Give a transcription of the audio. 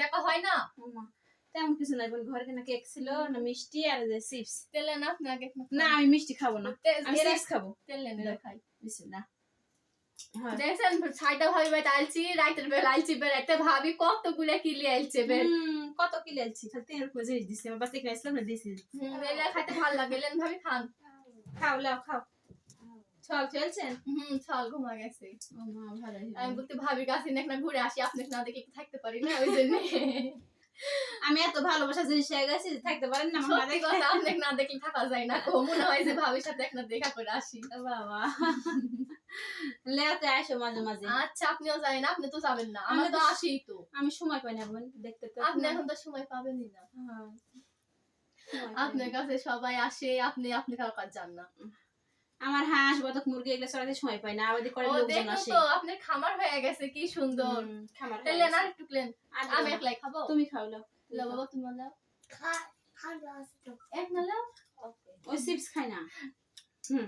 দেখা হয় না। তেমন কিছু নাই বোন ঘরে কেনা কেক ছিল না মিষ্টি আর যে চিপস। তেলে না আপনি না। আমি মিষ্টি খাব না। আমি চিপস খাব। তেলে দাও। খাই। বিসমিল্লাহ দেখছেন ছাইটা ভাবি আলছি রাইতের বেলা আলছি বেড়াইতে ভাবি কতগুলা কিলি আলছে বের। কত কি লেলছি খালি তিন রকম জিনিস দিছি আমার বাচ্চা কিনে আসলাম না দিছি। বেলা খাইতে ভালো লাগে লেন ভাবি খান। খাও লাও খাও। চল চলছেন? হুম চল ঘুমা গেছে। আমি বলতে ভাবি কাছে না ঘুরে আসি আপনি না দেখে থাকতে পারি না ওই জন্য। আমি এত ভালোবাসা জিনিস হয়ে গেছি যে থাকতে পারেন না আমার কথা আপনি না দেখলে থাকা যায় না কো মনে হয় যে ভাবির সাথে একটা দেখা করে আসি। বাবা। লেওতে আসো মাঝে মাঝে। আচ্ছা আপনিও যাবেন আপনি তো যাবেন না আমি আমরা তো আসি তো। আমি সময় পাই না বোন দেখতে তো আপনি এখন। তো সময় পাবেনই না। হ্যাঁ, আপনার কাছে সবাই আসে আপনি আপনি কারও কাছে যান না। আমার হাঁস বদক মুরগি এগুলো চড়াতে সময় পাই না আবাদি করে ও লোকজন দেখো আসে। তো আপনার খামার হয়ে গেছে কি সুন্দর। খামার তাহলে না। একটু ক্লেন আমি না। একলাই খাব? তুমি খাও লাও। লো বাবা তুমি নাও খা খা এক না লাও। ওই চিপস খাই না। হুম।